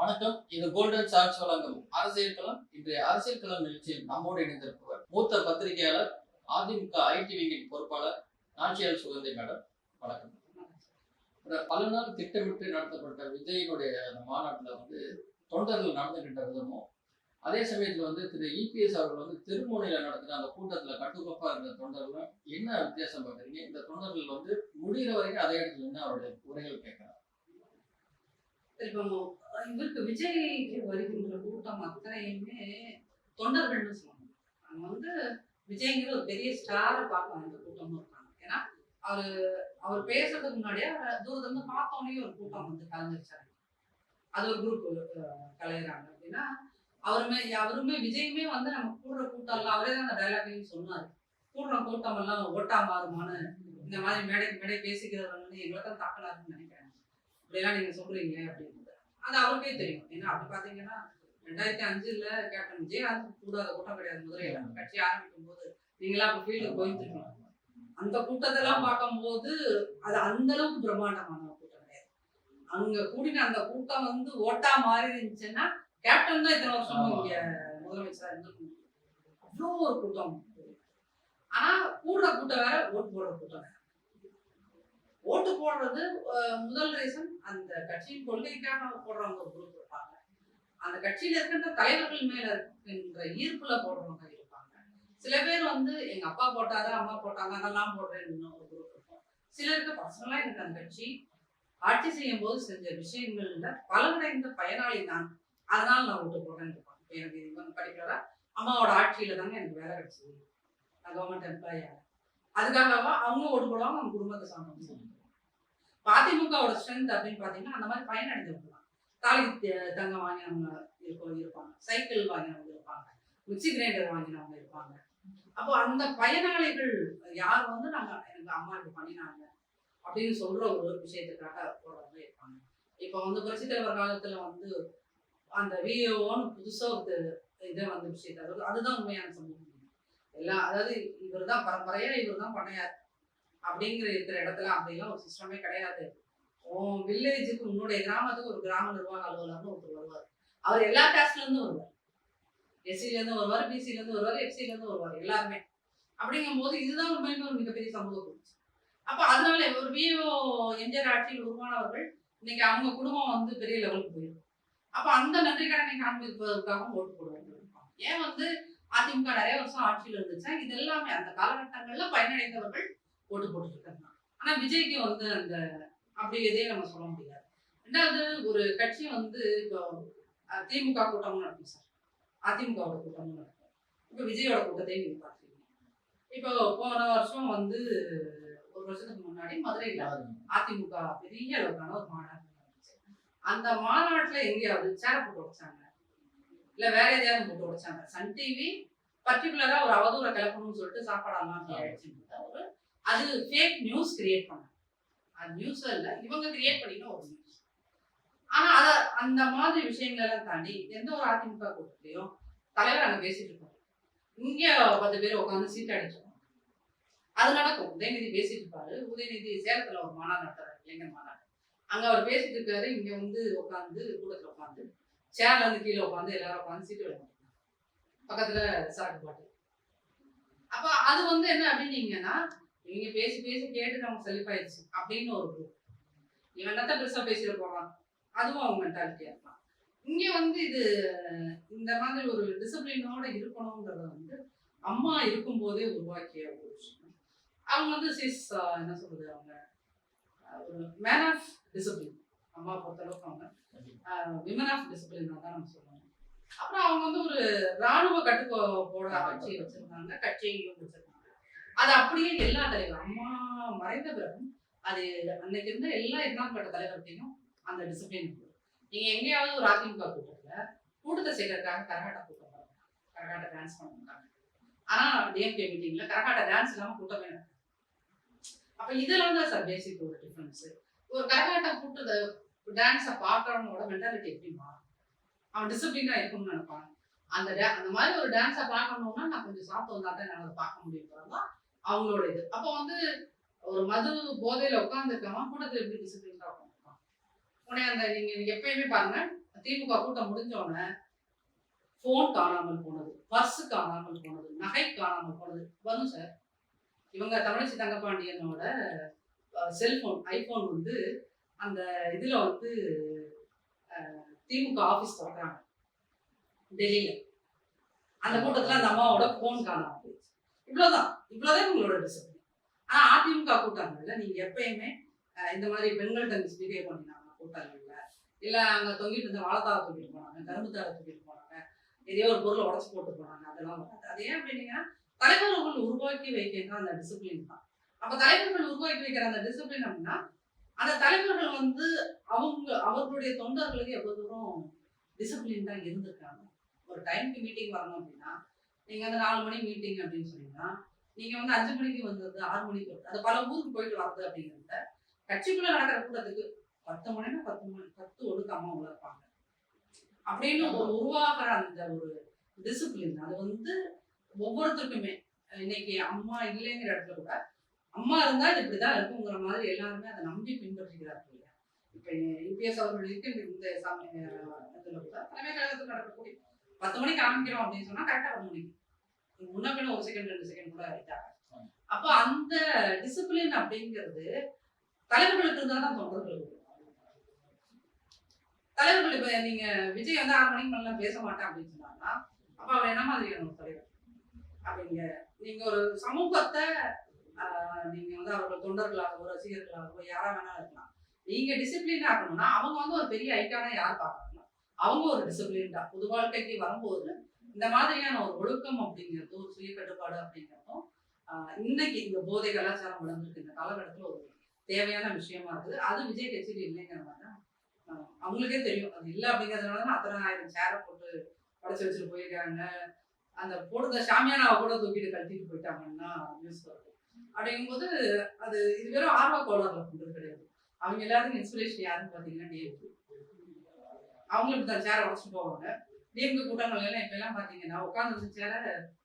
வணக்கம். இது golden charge வழங்கும் அரசியல் களம். இன்றைய அரசியல் களம் நிகழ்ச்சியில் நம்மோடு இணைந்திருப்பவர் மூத்த பத்திரிகையாளர் அதிமுக ஐடி விங்கின் பொறுப்பாளர் நாச்சியார் சுகந்தி மேடம். வணக்கம். பல நாள் திட்டமிட்டு நடத்தப்பட்ட விஜயினுடைய அந்த மாநாட்டில் வந்து தொண்டர்கள் நடந்துகிட்ட விதமும் அதே சமயத்தில் வந்து திரு இபிஎஸ் அவர்கள் வந்து திருமுனையில் நடத்தின அந்த கூட்டத்தில் கட்டுக்கோப்பாக இருந்த தொண்டர்களும் என்ன வித்தியாசம் பார்க்குறீங்க? இந்த தொண்டர்கள் வந்து முடிகிற வரைக்கும் அதே இடத்துல என்ன அவருடைய உரைகள் கேட்குறாங்க. இப்போ இவருக்கு விஜய்க்கு வருகின்ற கூட்டம் அத்தனையுமே தொண்டர்கள்னு சொல்லணும் அவங்க வந்து விஜய்ங்கிற ஒரு பெரிய ஸ்டாரை பார்க்கலாம் இந்த கூட்டமும் இருக்காங்க ஏன்னா அவரு அவர் பேசுறதுக்கு முன்னாடியே அவரை தூரத்துல பார்த்தோன்னே ஒரு கூட்டம் வந்து கலந்துருச்சாங்க அது ஒரு குரூப் கலையிறாங்க அப்படின்னா அவருமே அவருமே விஜயுமே வந்து நம்ம கூடுற கூட்டம் எல்லாம் அவரே தான் அந்த டைலாக்கையும் சொன்னார். கூடுற கூட்டம் எல்லாம் ஓட்டா மாறுமான்னு இந்த மாதிரி மேடை மேடை பேசிக்கிறவங்க வந்து எங்களை தான் தாக்கலாருன்னு நினைக்கிறேன். இப்படியெல்லாம் நீங்க சொல்றீங்க அப்படின்னு அது அவருக்கே தெரியும். ஏன்னா அப்படி பாத்தீங்கன்னா ரெண்டாயிரத்தி அஞ்சுல கேப்டன் விஜயகாந்த் கூடாத கூட்டம் கிடையாது. மதுரையில கட்சி ஆரம்பிக்கும் போது நீங்களா அப்ப ஃபீல்டு போயிருக்கீங்க அந்த கூட்டத்தெல்லாம் பார்க்கும்போது அது அந்த அளவுக்கு பிரம்மாண்டமான கூட்டம் கிடையாது. அங்க கூடின அந்த கூட்டம் வந்து ஓட்டா மாறி இருந்துச்சுன்னா கேப்டன் தான் இத்தனை வருஷமும் இங்க முதலமைச்சரா இருந்திருக்கும் அவ்வளோ ஒரு கூட்டம். ஆனா கூடுற கூட்டம் வேற ஓட்டு போடுற கூட்டம் வேற. ஓட்டு போடுறது முதல் ரீசன் அந்த கட்சியின் கொள்கைக்காக போடுறவங்க ஒரு குரூப் இருப்பாங்க அந்த கட்சியில இருக்கின்ற தலைவர்கள் மேல இருக்கின்ற ஈர்ப்புல போடுறவங்க இருப்பாங்க. சில பேர் வந்து எங்க அப்பா போட்டாரு அம்மா போட்டாங்க அதெல்லாம் போடுறேன்னு ஒரு குரூப் இருக்கும். சிலருக்கு பர்சனலா எனக்கு அந்த கட்சி ஆட்சி செய்யும் போது செஞ்ச விஷயங்கள்ல பலனடைந்த பயனாளி தான். அதனால நான் ஓட்டு போடுறேன்னு இருப்பாங்க. எனக்கு இது வந்து படிக்கிறதா அம்மாவோட ஆட்சியில தாங்க எனக்கு வேலை கிடைச்சது. நான் கவர்மெண்ட் எம்ப்ளாயா அதுக்காகவா அவங்க ஓட்டு போடுவாங்க அவங்க குடும்பத்தை சார்ந்தவங்க அதிமுகவோட ஸ்ட்ரென்த் அப்படின்னு பாத்தீங்கன்னா அந்த மாதிரி பயனடைஞ்சவங்க தாலி த- தங்கம் வாங்கினவங்க இருப்பாங்க. சைக்கிள் வாங்கினவங்க இருப்பாங்க. மிக்சி கிரைண்டர் வாங்கினவங்க இருப்பாங்க. அப்போ அந்த பயனாளிகள் யார் வந்து நாங்க எனக்கு அம்மா இப்படி பண்ணினாங்க அப்படின்னு சொல்ற ஒரு விஷயத்துக்காக போறவங்க இருப்பாங்க. இப்போ வந்து புரட்சி தலைவர் காலத்துல வந்து அந்த விஓன்னு புதுசா ஒரு இதை வந்து விஷயத்தை அதாவது அதுதான் உண்மையான சம்பவம் எல்லாம் அதாவது இவர் தான் பரம்பரையா இவர் தான் பண்ணையார் அப்படிங்கிற இருக்கிற இடத்துல அப்படிலாம் ஒரு சிஸ்டமே கிடையாது. உன் வில்லேஜுக்கு உன்னுடைய கிராமத்துக்கு ஒரு கிராம நிர்வாக அலுவலர்னு ஒருத்தர் வருவார். அவர் எல்லா காஸ்ட்ல இருந்தும் வருவார். எஸ்சில இருந்து வருவார் பிசில இருந்து வருவார் எஃப்சில இருந்து வருவார் எல்லாருமே. அப்படிங்கும் போது இதுதான் உண்மையுமே ஒரு மிகப்பெரிய சமூக குறிச்சு அப்ப அதனால ஒரு விஓ எம்ஜிஆர் ஆட்சியில் உருவானவர்கள் இன்னைக்கு அவங்க குடும்பம் வந்து பெரிய லெவலுக்கு போயிடும். அப்ப அந்த நன்றி கடனை காண்பிப்பதற்காக ஓட்டு போடுவாங்க. ஏன் வந்து அதிமுக நிறைய வருஷம் ஆட்சியில் இருந்துச்சா. இது எல்லாமே அந்த காலகட்டங்கள்ல பயனடைந்தவர்கள் ஓட்டு போட்டுட்டு இருக்காங்க ஆனா விஜய்க்கு வந்து அந்த அப்படி எதையும் நம்ம சொல்ல முடியாது. ரெண்டாவது ஒரு கட்சி வந்து இப்போ திமுக கூட்டமும் நடக்கும் சார். அதிமுகவோட கூட்டமும் நடக்கும். இப்போ விஜயோட கூட்டத்தையும் நீங்க பார்த்துருக்கீங்க. இப்போ போன வருஷம் வந்து ஒரு வருஷத்துக்கு முன்னாடி மதுரையில் அதிமுக பெரிய அளவுக்கான ஒரு மாநாடு நடந்துச்சு. அந்த மாநாட்டுல எங்கேயாவது சேர போட்டு இல்ல வேற எதையாவது போட்டு உடைச்சாங்க. சன் டிவி பர்டிகுலரா ஒரு அவதூற கிளப்பணும்னு சொல்லிட்டு சாப்பாடெல்லாம் அப்படி ஆயிடுச்சுன்னு ஒரு அது ஃபேக் நியூஸ் கிரியேட் பண்ணாங்க. அது நியூஸ் இல்ல இவங்க கிரியேட் பண்ணின ஒரு நியூஸ் ஆனா அத அந்த மாதிரி விஷயங்கள் எல்லாம் தாண்டி எந்த ஒரு அதிமுக கூட்டத்திலையும் தலைவர் அங்க பேசிட்டு இருப்பாரு இங்க பத்து பேர் உட்காந்து சீட் அடிச்சோம் அது நடக்கும். உதயநிதி பேசிட்டு இருப்பாரு. உதயநிதி சேலத்துல ஒரு மாநாடு நடத்துறாரு. இளைஞர் மாநாடு. அங்க அவர் பேசிட்டு இருக்காரு. இங்க வந்து உட்காந்து கூட்டத்துல உட்காந்து சேர்ல இருந்து கீழே உட்காந்து எல்லாரும் உட்காந்து சீட்டு விளையாடுறாங்க பக்கத்துல சரக்கு பாட்டு. அப்ப அது வந்து என்ன அப்படின்னீங்கன்னா இவங்க பேசி பேசி கேட்டு நமக்கு செழிப்பாயிடுச்சு அப்படின்னு ஒரு குரூப் இவன் என்னத்த பெருசா பேசிட போறான்? அதுவும் அவங்க மென்டாலிட்டியா இருப்பான். இங்க வந்து இது இந்த மாதிரி ஒரு டிசிப்ளினோட இருக்கணுங்கிறத வந்து அம்மா இருக்கும் போதே உருவாக்கிய ஒரு விஷயம். அவங்க வந்து சிஸ் என்ன சொல்றது அவங்க? ஒரு மேன் ஆஃப் டிசிப்ளின் அம்மா பொறுத்தளவுக்கு அவங்க விமன் ஆஃப் டிசிப்ளின் தான் நம்ம சொல்லணும். அப்புறம் அவங்க வந்து ஒரு ராணுவ கட்டுக்கோப்போட ஆட்சியை வச்சிருந்தாங்க கட்சியையும் வச்சிருந்தாங்க. அது அப்படியே எல்லா தலைவர் அம்மா மறைந்த பிறகும் அது அன்னைக்கு இருந்த எல்லா இரண்டாம் கட்ட தலைவர்கிட்டையும் அந்த டிசிப்ளின் நீங்க எங்கேயாவது ஒரு அதிமுக கூட்டத்துல கூட்டத்தை சேர்க்கறதுக்காக கரகாட்ட கூட்டம் பாருங்க கரகாட்ட டான்ஸ் பண்ணுவாங்க ஆனா டிஎம்கே மீட்டிங்ல கரகாட்ட டான்ஸ் இல்லாம கூட்டமே நடக்கும் அப்ப இதெல்லாம் தான் சார் பேசிக் ஒரு டிஃபரன்ஸ் ஒரு கரகாட்டம் கூட்டு டான்ஸை பார்க்கறவனோட மென்டாலிட்டி எப்படி மாறும் அவன் டிசிப்ளினா இருக்கும்னு நினைப்பான் அந்த அந்த மாதிரி ஒரு டான்ஸை பார்க்கணும்னா நான் கொஞ்சம் சாப்பிட்டு வந்தா தான் என்னால் அதை பார்க்க முடியுங்கிறதா அவங்களோட இது. அப்போ வந்து ஒரு மது போதையில உட்காந்துருக்கவன் கூட்டத்தில் எப்படி டிசிப்ளினா உட்காந்துருக்கான் உடனே அந்த நீங்க எப்பயுமே பாருங்க திமுக கூட்டம் முடிஞ்சோடனே ஃபோன் காணாமல் போனது பர்ஸு காணாமல் போனது நகை காணாமல் போனது. வரும் சார் இவங்க தமிழிசை தங்கப்பாண்டியனோட செல்ஃபோன் ஐஃபோன் வந்து அந்த இதில் வந்து திமுக ஆஃபீஸ் திறக்கிறாங்க. டெல்லியில். அந்த கூட்டத்தில் அந்த அம்மாவோட ஃபோன் காணாம போயிடுச்சு. இவ்வளோதான் இவ்வளோதான் உங்களோட டிசிப்ளின் ஆனால் அதிமுக கூட்டங்கள்ல நீங்கள் எப்பயுமே இந்த மாதிரி பெண்கள்கிட்ட மிஸ்பிஹேவ் பண்ணினாங்க கூட்டங்கள்ல இல்லை அங்கே தொங்கிட்டு இருந்த வாழைத்தாவை தூக்கிட்டு போனாங்க கரும்பு தாவை தூக்கிட்டு போனாங்க எதையோ ஒரு பொருளை உடச்சி போட்டு போனாங்க அதெல்லாம் வராது. அது ஏன் அப்படின்னீங்கன்னா தலைவர்கள் உருவாக்கி வைக்கிறது அந்த டிசிப்ளின் தான். அப்ப தலைவர்கள் உருவாக்கி வைக்கிற அந்த டிசிப்ளின் அப்படின்னா அந்த தலைவர்கள் வந்து அவங்க அவர்களுடைய தொண்டர்களுக்கு எவ்வளவு தூரம் டிசிப்ளின் தான் இருந்திருக்காங்க. ஒரு டைம்க்கு மீட்டிங் வரணும் அப்படின்னா நீங்க அந்த நாலு மணி மீட்டிங் அப்படின்னு சொன்னீங்கன்னா நீங்க வந்து அஞ்சு மணிக்கு வந்தது ஆறு மணிக்கு வருது அது பல ஊருக்கு போயிட்டு வரது அப்படிங்கிறத கட்சிக்குள்ள நடக்கிற கூட்டத்துக்கு பத்து மணினா பத்து மணி பத்து ஒழுக்கமா உழைப்பாங்க இருப்பாங்க. அப்படின்னு ஒரு உருவாகிற அந்த ஒரு டிசிப்ளின் அது வந்து ஒவ்வொருத்தருக்குமே. இன்னைக்கு அம்மா இல்லைங்கிற இடத்துல கூட அம்மா இருந்தால் இது இப்படிதான் இருக்குங்கிற மாதிரி எல்லாருமே அதை நம்பி பின்பற்றுகிறார்கள் இல்லையா? இப்போ யூபிஎஸ் அவர்கள் இந்த சம- அஹ் கூட தலைமை கழகத்தில் நடக்கக்கூடிய பத்து மணிக்கு ஆரம்பிக்கிறோம் அப்படின்னு சொன்னா கரெக்டாக ஒரு மணிக்கு முன்ன ஒரு செகண்ட் ரெண்டு செகண்ட் கூட ஆயிட்டாங்க அப்போ அந்த டிசிப்ளின் அப்படிங்கிறது தலைவர்களுக்கு இருந்தால் தான் தொண்டர்களுக்கு தலைவர்கள் இப்போ நீங்க விஜய் வந்து ஆறு மணிக்கு மேலாம் பேச மாட்டேன் அப்படின்னு சொன்னாங்கன்னா அப்போ அவர் என்ன மாதிரியான ஒரு தலைவர்? அப்படிங்க நீங்க ஒரு சமூகத்தை நீங்க வந்து அவர்கள் தொண்டர்களாகவோ ரசிகர்களாகவோ யாரா வேணாலும் இருக்கலாம். நீங்க டிசிப்ளின் ஆகணும்னா அவங்க வந்து ஒரு பெரிய ஐட்டானா யார் பார்க்கணும் அவங்க ஒரு டிசிப்ளின்டா புது வாழ்க்கைக்கு வரும்போது இந்த மாதிரியான ஒரு ஒழுக்கம் அப்படிங்கிறது ஒரு சுய கட்டுப்பாடு அப்படிங்கிறதும் இன்னைக்கு இந்த போதை கலாச்சாரம் வளர்ந்துருக்கு. இந்த காலகட்டத்தில் ஒரு தேவையான விஷயமா இருக்குது. அது விஜய் கட்சியில் இல்லைங்கிற மாதிரி தான் அவங்களுக்கே தெரியும். அது இல்லை அப்படிங்கிறதுனால தான் அத்தனை ஆயிரம் சேரை போட்டு படைச்சு வச்சுட்டு போயிருக்காங்க. அந்த போடுற சாமியானாவை கூட தூக்கிட்டு கழட்டிட்டு போயிட்டாங்கன்னா நியூஸ் வருது. அப்படிங்கும்போது அது இது வெறும் ஆர்வ கோளாறுல பண்றது கிடையாது. அவங்க எல்லாருக்கும் இன்ஸ்பிரேஷன் யாருன்னு பார்த்தீங்கன்னா டிஎம்கே அவங்களுக்கு தான் சேரை உடச்சிட்டு போவாங்க. டிஎம்கே கூட்டங்கள் எல்லாம் இப்ப எல்லாம் பார்த்தீங்கன்னா உட்காந்து சேரை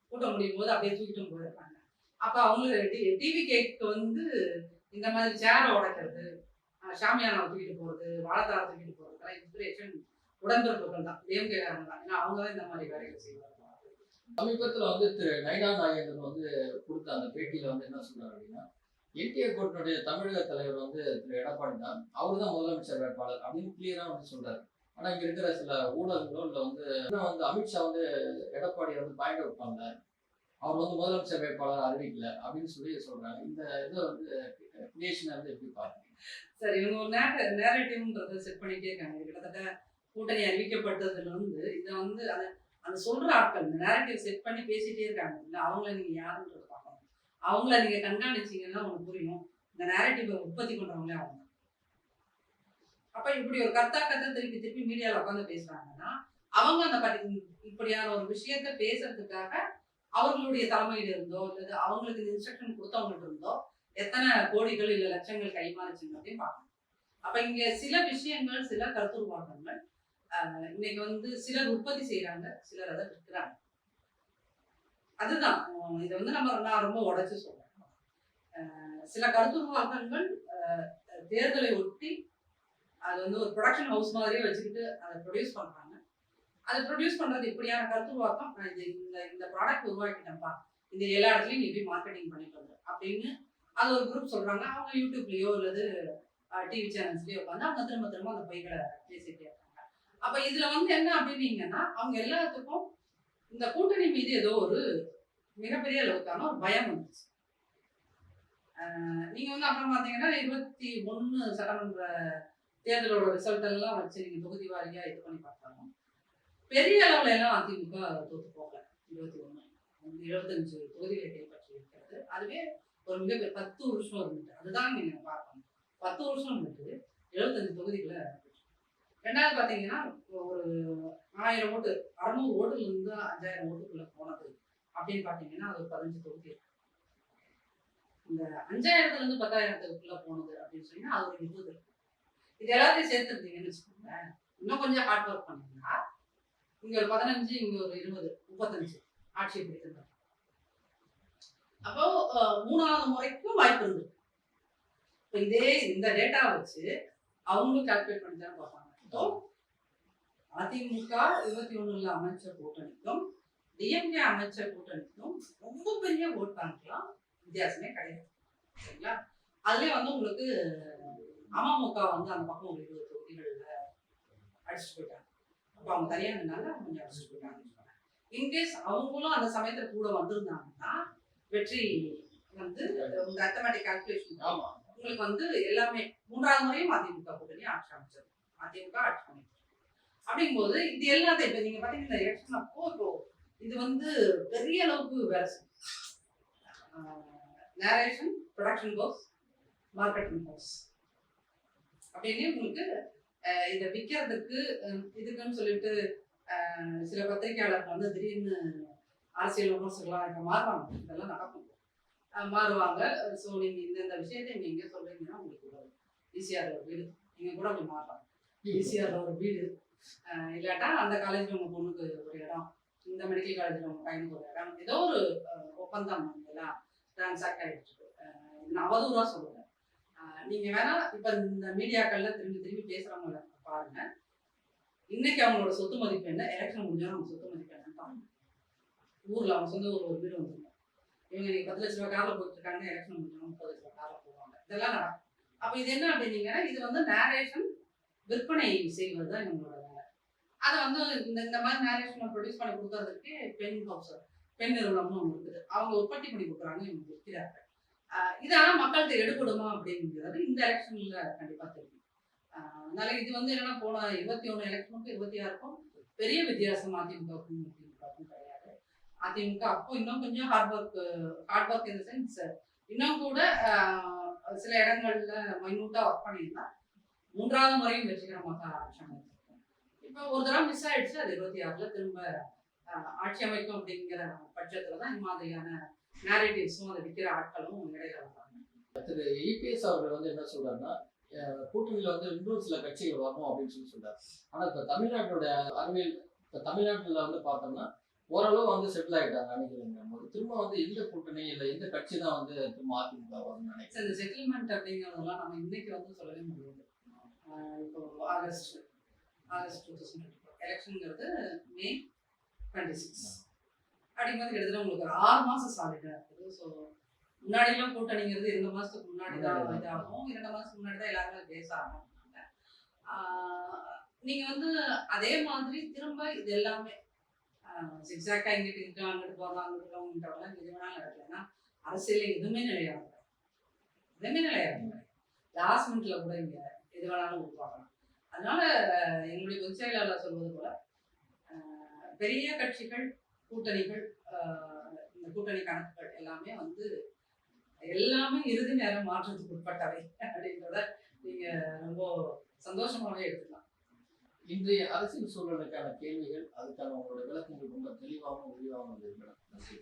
கூட்டம் முடியும் போது அப்படியே தூக்கிட்டும் போயிருப்பாங்க அப்ப அவங்களுக்கு டிவி கேக்கு வந்து இந்த மாதிரி சேரை உடைக்கிறது ஆஹ் சாமியானாவை தூக்கிட்டு போறது வாழைத்தாரை தூக்கிட்டு போறதுக்கெல்லாம் இன்ஸ்பிரேஷன் உடன்பிறப்புகள் தான். டிஎம்கே காரங்க தான். ஏன்னா அவங்க தான் இந்த மாதிரி வேலைகள் செய்வாங்க. சமீபத்தில் வந்து திரு நைனா நாகேந்திரன் வந்து கொடுத்த அந்த பேட்டியில வந்து என்ன சொல்றாரு அப்படின்னா என்டிஆர் கோட்டினுடைய தமிழக தலைவர் வந்து திரு எடப்பாடி தான். அவர் தான் முதலமைச்சர் வேட்பாளர் அப்படின்னு கிளியராக வந்து சொல்றாரு. ஆனால் இங்க இருக்கிற சில ஊடகங்களோ இல்லை வந்து இன்னும் வந்து அமித்ஷா வந்து எடப்பாடியை வந்து பாயிண்ட் வைப்பாங்க. அவர் வந்து முதலமைச்சர் வேட்பாளர் அறிவிக்கல அப்படின்னு சொல்லி சொல்றாங்க. இந்த இதை வந்து கிரியேஷனை வந்து எப்படி பாருங்க சார் இவங்க ஒரு நேர நேரட்டிவ்ன்றதை செட் பண்ணிட்டே இருக்காங்க. கிட்டத்தட்ட கூட்டணி அறிவிக்கப்பட்டதுல இருந்து இதை வந்து அதை அந்த சொல்ற ஆட்கள் இந்த நேரட்டிவ் செட் பண்ணி பேசிட்டே இருக்காங்க. இல்லை அவங்கள நீங்க யாருன்ற பார்க்கணும். அவங்கள நீங்க கண்காணிச்சீங்கன்னா உங்களுக்கு புரியும். இந்த நேரட்டிவை உற்பத்தி பண்றவங்களே அவங்க. அப்ப இப்படி ஒரு கத்தா கத்தை திருப்பி திருப்பி மீடியாவில் உட்காந்து பேசுறாங்கன்னா அவங்க அந்த பட்டி இப்படியான ஒரு விஷயத்த பேசுறதுக்காக அவர்களுடைய தலைமையில இருந்தோ அல்லது அவங்களுக்கு இந்த இன்ஸ்ட்ரக்ஷன் கொடுத்தவங்கள்ட்ட இருந்தோ எத்தனை கோடிகள் இல்லை லட்சங்கள் கைமாறுச்சுங்கிறதையும் பார்க்கணும். அப்ப இங்க சில விஷயங்கள் சில கருத்துருவாக்கங்கள் இன்னைக்கு வந்து சிலர் உற்பத்தி செய்யறாங்க சிலர் அதை விற்கிறாங்க. அதுதான் இதை வந்து நம்ம நான் ரொம்ப உடைச்சு சொல்றேன். சில கருத்துருவாக்கங்கள் தேர்தலை ஒட்டி அது வந்து ஒரு ப்ரொடக்ஷன் ஹவுஸ் மாதிரியே வச்சுக்கிட்டு அதை ப்ரொடியூஸ் பண்றாங்க. அதை ப்ரொடியூஸ் பண்றது இப்படியான கருத்துருவாக்கம் நான் இந்த இந்த ப்ராடக்ட் உருவாக்கிட்டேன்ப்பா. இந்த எல்லா இடத்துலையும் நீ போய் மார்க்கெட்டிங் பண்ணிட்டு வந்து அப்படின்னு அது ஒரு குரூப் சொல்றாங்க. அவங்க யூடியூப்லயோ அல்லது டிவி சேனல்ஸ்லயோ உட்காந்து அவங்க திரும்ப திரும்ப அந்த பைகளை பேசிட்டே இருக்காங்க. அப்ப இதுல வந்து என்ன அப்படின்னீங்கன்னா அவங்க எல்லாத்துக்கும் இந்த கூட்டணி மீது ஏதோ ஒரு மிகப்பெரிய அளவுக்கான ஒரு பயம் வந்துச்சு. நீங்க வந்து அப்புறம் பாத்தீங்கன்னா இருபத்தி ஒன்னு சட்டமன்ற தேர்தலோட ரிசல்ட் எல்லாம் வச்சு நீங்க தொகுதி வாரியா இது பண்ணி பார்த்தாலும் பெரிய அளவுல எல்லாம் அதிமுக தோத்து போகல. இருபத்தி ஒண்ணு இருபத்தஞ்சு தொகுதிகளை கைப்பற்றி இருக்கிறது. அதுவே ஒரு மிகப்பெரிய பத்து வருஷம் இருந்துட்டு அதுதான் நீங்க பார்க்கணும். பத்து வருஷம் இருந்துட்டு எழுபத்தஞ்சு தொகுதிகளை ரெண்டாவது பார்த்தீங்கன்னா ஒரு ஆயிரம் ஓட்டு அறுநூறு ஓட்டுல இருந்து அஞ்சாயிரம் ஓட்டுக்குள்ள போனது அப்படின்னு பார்த்தீங்கன்னா அது ஒரு பதினஞ்சு தொகுதி இந்த அஞ்சாயிரத்துல இருந்து பத்தாயிரத்துக்குள்ள போனது அப்படின்னு சொன்னீங்கன்னா அது ஒரு இருபது. இது எல்லாத்தையும் சேர்த்துருந்தீங்கன்னு வச்சுக்கோங்களேன். இன்னும் கொஞ்சம் ஹார்ட் ஒர்க் பண்ணீங்கன்னா இங்க ஒரு பதினஞ்சு இங்க ஒரு இருபது முப்பத்தஞ்சு ஆட்சியை பிடிக்கிறது அப்போ மூணாவது முறைக்கும் வாய்ப்பு இருந்தது இப்போ இதே இந்த டேட்டா வச்சு அவங்களும் கால்குலேட் பண்ணி தான் பார்ப்பாங்க. அதிமுக இருபத்தி ஒண்ணுல அமைச்சர் கூட்டணிக்கும் டிஎம்கே அமைச்சர் கூட்டணிக்கும் ரொம்ப பெரிய ஓட் பேங்க்லாம் வித்தியாசமே கிடையாது. சரிங்களா? அதுலயே வந்து உங்களுக்கு அமமுக வந்து அந்த பக்கம் ஒரு இருபது தொகுதிகள்ல அடிச்சுட்டு போயிட்டாங்க. அப்போ அவங்க தனியா நின்னால அவங்க கொஞ்சம் அடிச்சுட்டு போயிட்டாங்க இன்கேஸ் அவங்களும் அந்த சமயத்துல கூட வந்திருந்தாங்கன்னா வெற்றி வந்து உங்க அத்தமேட்டிக் கால்குலேஷன் உங்களுக்கு வந்து எல்லாமே மூன்றாவது முறையும் அதிமுக கூட்டணி ஆட்சி அமைச்சது. அதிமுக ஆட்சி அமைச்சது அப்படிங்கும்போது இது எல்லாத்தையும் இப்போ நீங்க பாத்தீங்கன்னா இந்த எலெக்ஷன் அப்போ இப்போ இது வந்து பெரிய அளவுக்கு வேலை narration production goes marketing goes அப்படின்னு உங்களுக்கு இதை விற்கிறதுக்கு இதுக்குன்னு சொல்லிட்டு சில பத்திரிகையாளர்கள் வந்து திடீர்னு அரசியல் விமர்சகர்களாக இப்போ மாறுவாங்க. இதெல்லாம் நடக்கும். மாறுவாங்க. ஸோ நீங்கள் இந்தந்த இந்த விஷயத்தை சொல்கிறீங்கன்னா உங்களுக்கு ஒரு ஈஸியாக ஒரு வீடு. நீங்கள் கூட அப்படி மாறலாம். ஈஸியாக ஒரு வீடு. இல்லாட்டா அந்த காலேஜில் உங்கள் பொண்ணுக்கு ஒரு இடம் இந்த மெடிக்கல் காலேஜில் உங்கள் பையனுக்கு ஒரு இடம் ஏதோ ஒரு ஒப்பந்தம் இல்லைங்களா டிரான்சாக்ட் ஆயிடுச்சு. அஹ், நான் அவதூறாக சொல்லுவேன் நீங்கள் வேணால் வேணா இப்ப இந்த மீடியாக்கள்ல திரும்பி திரும்பி பேசுறவங்க பாருங்க. இன்னைக்கு அவங்களோட சொத்து மதிப்பு என்ன? எலெக்ஷன் முடிஞ்சாலும் அவங்க சொத்து மதிப்பு என்னன்னு பாருங்க. ஊரில் அவங்க சொந்த ஊரில் ஒரு வீடு வந்துருங்க. இவங்க இன்னைக்கு பத்து லட்ச ரூபா காரில் போட்டுருக்காங்க எலெக்ஷன் முடிஞ்சாலும் முப்பது லட்ச ரூபா காரில் போவாங்க இதெல்லாம் நடக்கும். அப்போ இது என்ன அப்படின்னீங்கன்னா இது வந்து நேரேஷன் விற்பனை செய்வது தான் எங்களோட வேலை. அதை வந்து இந்த இந்த மாதிரி நேரேஷனை ப்ரொடியூஸ் பண்ணி கொடுக்கறதுக்கு பெண் ஹவுஸ் பெண் நிறுவனம்னு ஒன்று இருக்குது. அவங்க உற்பத்தி பண்ணி கொடுக்குறாங்க இவங்க விற்கிறாங்க. இதெல்லாம் மக்கள்கிட்ட எடுபடுமா அப்படிங்கிறது இந்த எலெக்ஷன்ல கண்டிப்பாக தெரியும். அதனால இது வந்து என்னன்னா போன இருபத்தி ஒன்று எலெக்ஷனுக்கும் இருபத்தி ஆறுக்கும் பெரிய வித்தியாசம் அதிமுகவுக்கும் திமுகவுக்கும் கிடையாது. அதிமுக அப்போ இன்னும் கொஞ்சம் ஹார்ட் ஒர்க் ஹார்ட் ஒர்க் இந்த சென்ஸ் இன்னும் கூட சில இடங்கள்ல மைனூட்டா ஒர்க் பண்ணியிருந்தா மூன்றாவது முறையும் வெற்றிகரமாக ஆட்சி அமைச்சிருக்கோம் இப்போ ஒரு தடவை மிஸ் ஆயிடுச்சு அது இருபத்தி ஆறுல திரும்ப ஆட்சி அமைக்கும் அப்படிங்கிற பட்சத்துல தான் இந்த மாதிரியான நேரேட்டிவ்ஸும் அதை விற்கிற ஆட்களும் இடையில வர்றாங்க திரு இபிஎஸ் அவர்கள் வந்து என்ன சொல்றாருன்னா கூட்டணியில வந்து இன்னும் சில கட்சிகள் வரணும் அப்படின்னு சொல்லி சொல்றாரு. ஆனா இப்ப தமிழ்நாட்டோட அறிவியல் இப்ப தமிழ்நாட்டுல வந்து பார்த்தோம்னா ஓரளவு வந்து செட்டில் ஆயிட்டாங்க அணிகள் போது. திரும்ப வந்து எந்த கூட்டணி இல்ல எந்த கட்சி தான் வந்து திரும்ப அதிமுக வரும்னு நினைக்கிறேன் இந்த செட்டில்மெண்ட் அப்படிங்கிறதெல்லாம் நம்ம இன்னைக்கு வந்து சொல்லவே முடியாது. இப்போ ஆகஸ்ட் ஆகஸ்ட் டூ தௌசண்ட் எலெக்ஷனுங்கிறது மே டுவெண்ட்டி சிக்ஸ் அப்படிங்கும்போது கிட்டத்தட்ட உங்களுக்கு ஒரு ஆறு மாசம் சாலிடாக இருக்குது. ஸோ முன்னாடிலாம் கூட்டணிங்கிறது இரண்டு மாசத்துக்கு முன்னாடி தான் இதாகும். இரண்டு மாசத்துக்கு முன்னாடி தான் எல்லாருமே பேச ஆரம்பிச்சாங்க ஆஹ் நீங்க வந்து அதே மாதிரி திரும்ப இது எல்லாமே சிக்ஸாக்கா இங்கிட்டு இங்கிட்டு அங்கிட்டு போகலாம் அங்கிட்டு வரலாம் எது வேணாலும் நடக்கலாம் ஏன்னா அரசியல் எதுவுமே நிலையாது எதுவுமே நிலையாது லாஸ்ட் மினிட்ல கூட இங்க எது வேணாலும் உருவாக்கலாம் அதனால எங்களுடைய பொதுச் செயலாளர் சொல்வது போல பெரிய கட்சிகள் கூட்டணிகள் இந்த கூட்டணி கணக்குகள் எல்லாமே வந்து எல்லாமே இறுதி நேரம் மாற்றத்துக்கு உட்பட்டவை அப்படின்றத நீங்க ரொம்ப சந்தோஷமாவே எடுத்துக்கலாம். இன்றைய அரசியல் சூழலுக்கான கேள்விகள் அதுக்கான உங்களோட விளக்கங்கள் ரொம்ப தெளிவாகவும் விரிவாகவும் இருந்தது நன்றி.